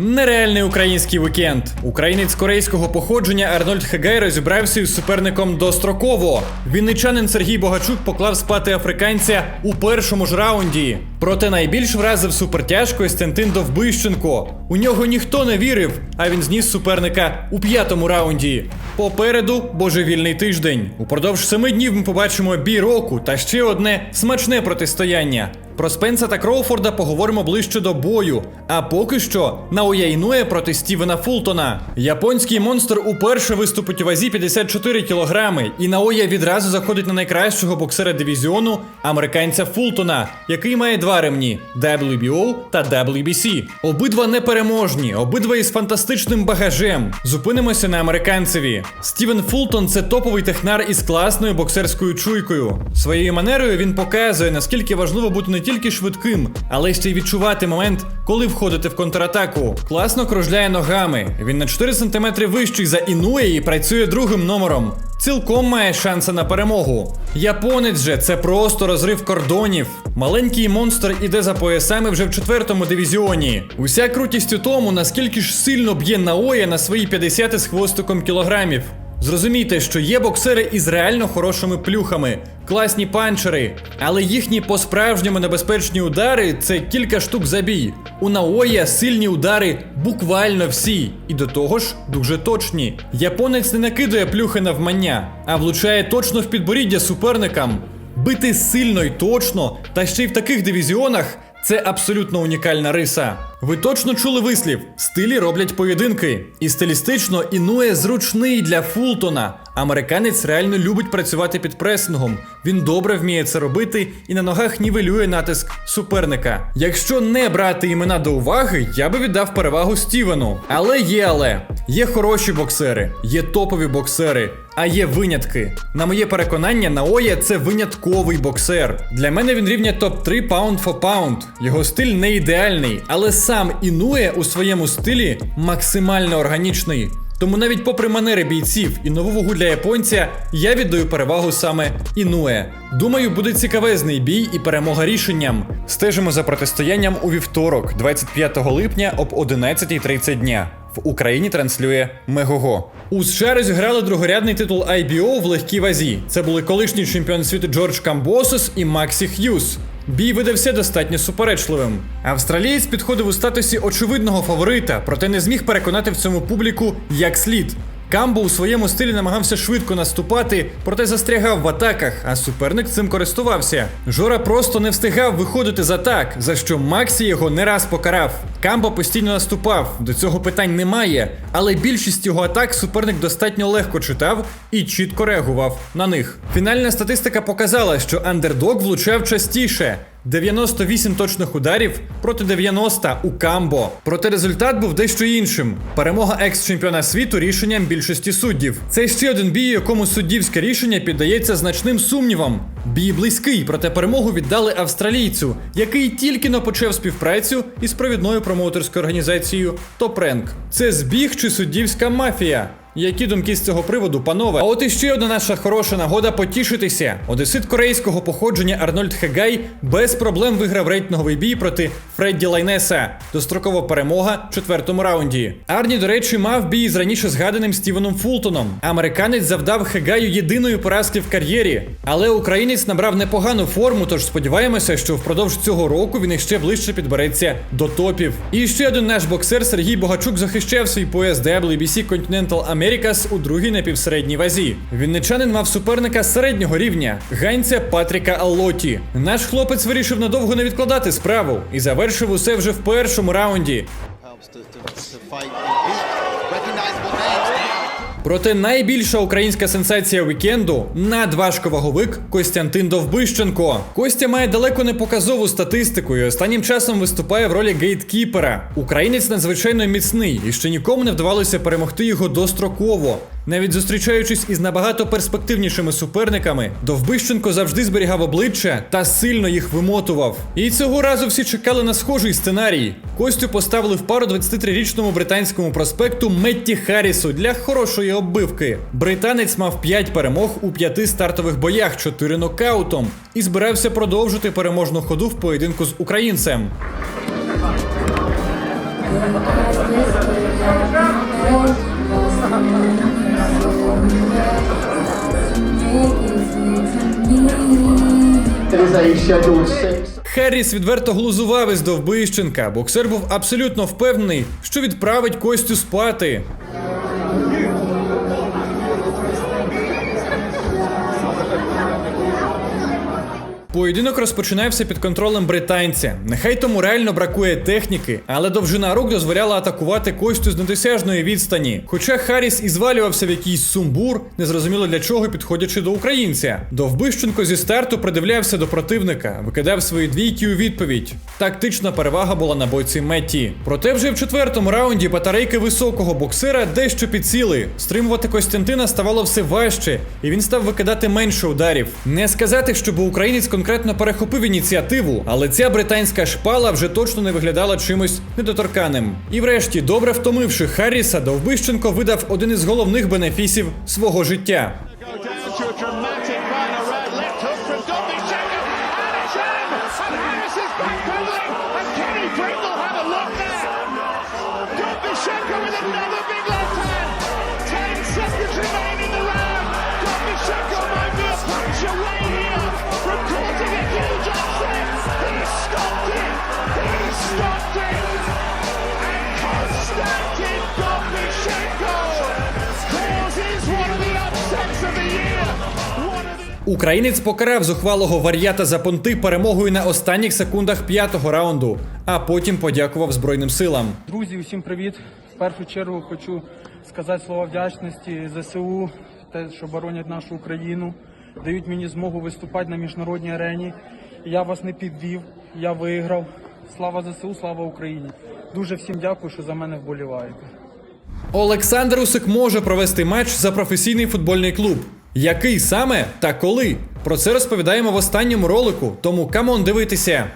Нереальний український вікенд. Українець корейського походження Арнольд Хегай розібрався із суперником достроково. Вінничанин Сергій Богачук поклав спати африканця у першому ж раунді. Проте найбільш вразив супертяж Костянтин Довбищенко. У нього ніхто не вірив, а він зніс суперника у п'ятому раунді. Попереду божевільний тиждень. Упродовж семи днів ми побачимо бій року та ще одне смачне протистояння. Про Спенса та Кроуфорда поговоримо ближче до бою. А поки що Наоя Інує проти Стівена Фултона. Японський монстр уперше виступить у вазі 54 кілограми, і Наоя відразу заходить на найкращого боксера дивізіону американця Фултона, який має два ремні WBO та WBC. Обидва непереможні, обидва із фантастичним багажем. Зупинимося на американцеві. Стівен Фултон це топовий технар із класною боксерською чуйкою. Своєю манерою він показує, наскільки важливо бути не тільки швидким, але ще й відчувати момент, коли входити в контратаку. Класно кружляє ногами. Він на 4 см вищий за Інує і працює другим номером. Цілком має шанси на перемогу. Японець же це просто розрив кордонів. Маленький монстр іде за поясами вже в четвертому дивізіоні. Уся крутість у тому, наскільки ж сильно б'є Наоя на свої 50 з хвостиком кілограмів. Зрозумійте, що є боксери із реально хорошими плюхами, класні панчери, але їхні по-справжньому небезпечні удари це кілька штук за бій. У Наоя сильні удари буквально всі, і до того ж дуже точні. Японець не накидує плюхи навмання, а влучає точно в підборіддя суперникам. Бити сильно й точно, та ще й в таких дивізіонах це абсолютно унікальна риса. Ви точно чули вислів: стилі роблять поєдинки. І стилістично інує зручний для Фултона. Американець реально любить працювати під пресингом. Він добре вміє це робити і на ногах нівелює натиск суперника. Якщо не брати імена до уваги, я би віддав перевагу Стівену. Але є але. Є хороші боксери, є топові боксери, а є винятки. На моє переконання, Наоя це винятковий боксер. Для мене він рівня топ-3 pound for pound. Його стиль не ідеальний, але сам Інує у своєму стилі максимально органічний. Тому навіть попри манери бійців і нову вагу для японця, я віддаю перевагу саме Інуе. Думаю, буде цікавезний бій і перемога рішенням. Стежимо за протистоянням у вівторок, 25 липня об 11.30 дня. В Україні транслює Мегого. У США розіграли другорядний титул IBO в легкій вазі. Це були колишній чемпіон світу Джордж Камбосос і Максі Х'юз. Бій видався достатньо суперечливим. Австралієць підходив у статусі очевидного фаворита, проте не зміг переконати в цьому публіку як слід. Камбо у своєму стилі намагався швидко наступати, проте застрягав в атаках, а суперник цим користувався. Жора просто не встигав виходити з атак, за що Максі його не раз покарав. Камбо постійно наступав, до цього питань немає, але більшість його атак суперник достатньо легко читав і чітко реагував на них. Фінальна статистика показала, що андердог влучав частіше. 98 точних ударів проти 90 у Камбо. Проте результат був дещо іншим. Перемога екс-чемпіона світу рішенням більшості суддів. Це ще один бій, якому суддівське рішення піддається значним сумнівам. Бій близький, проте перемогу віддали австралійцю, який тільки но почав співпрацю із провідною промоутерською організацією Топренк. Це збіг чи суддівська мафія. Які думки з цього приводу, панове? А от іще одна наша хороша нагода потішитися. Одесит корейського походження Арнольд Хегай без проблем виграв рейтинговий бій проти Фредді Лайнеса. Дострокова перемога в четвертому раунді. Арні, до речі, мав бій з раніше згаданим Стівеном Фултоном. Американець завдав Хегаю єдиної поразки в кар'єрі, але українець набрав непогану форму, тож сподіваємося, що впродовж цього року він іще ближче підбереться до топів. І ще один наш боксер Сергій Богачук захищав свій пояс WBC Continental Americas у другій напівсередній вазі. Вінничанин мав суперника середнього рівня ганця Патріка Аллоті. Наш хлопець вирішив надовго не відкладати справу і завершив усе вже в першому раунді. Проте найбільша українська сенсація вікенду надважковаговик Костянтин Довбищенко. Костя має далеко не показову статистику і останнім часом виступає в ролі гейткіпера. Українець надзвичайно міцний і ще нікому не вдавалося перемогти його достроково. Навіть зустрічаючись із набагато перспективнішими суперниками, Довбищенко завжди зберігав обличчя та сильно їх вимотував. І цього разу всі чекали на схожий сценарій. Костю поставили в пару 23-річному британському проспекту Метті Харрісу для хорошої оббивки. Британець мав 5 перемог у 5 стартових боях, 4 нокаутом, і збирався продовжити переможну ходу в поєдинку з українцем. Херріс відверто глузував із Довбищенка. Боксер був абсолютно впевнений, що відправить Костю спати. Поєдинок розпочинався під контролем британця. Нехай тому реально бракує техніки, але довжина рук дозволяла атакувати Костю з недосяжної відстані. Хоча Харріс і звалювався в якийсь сумбур, незрозуміло для чого підходячи до українця. Довбищенко зі старту придивлявся до противника, викидав свої двійки у відповідь. Тактична перевага була на боці Метті. Проте вже в четвертому раунді батарейки високого боксера дещо підсіли. Стримувати Костянтина ставало все важче, і він став викидати менше ударів. Не сказати, щоб українець конкретно перехопив ініціативу, але ця британська шпала вже точно не виглядала чимось недоторканим. І врешті, добре втомивши Харріса, Довбищенко видав один із головних бенефісів свого життя. Українець покарав зухвалого вар'ята за понти перемогою на останніх секундах п'ятого раунду, а потім подякував Збройним силам. Друзі, усім привіт! В першу чергу хочу сказати слова вдячності ЗСУ, те, що боронять нашу Україну, дають мені змогу виступати на міжнародній арені. Я вас не підвів, я виграв. Слава ЗСУ, слава Україні! Дуже всім дякую, що за мене вболіваєте. Олександр Усик може провести матч за професійний футбольний клуб. Який саме та коли? Про це розповідаємо в останньому ролику, тому камон дивитися.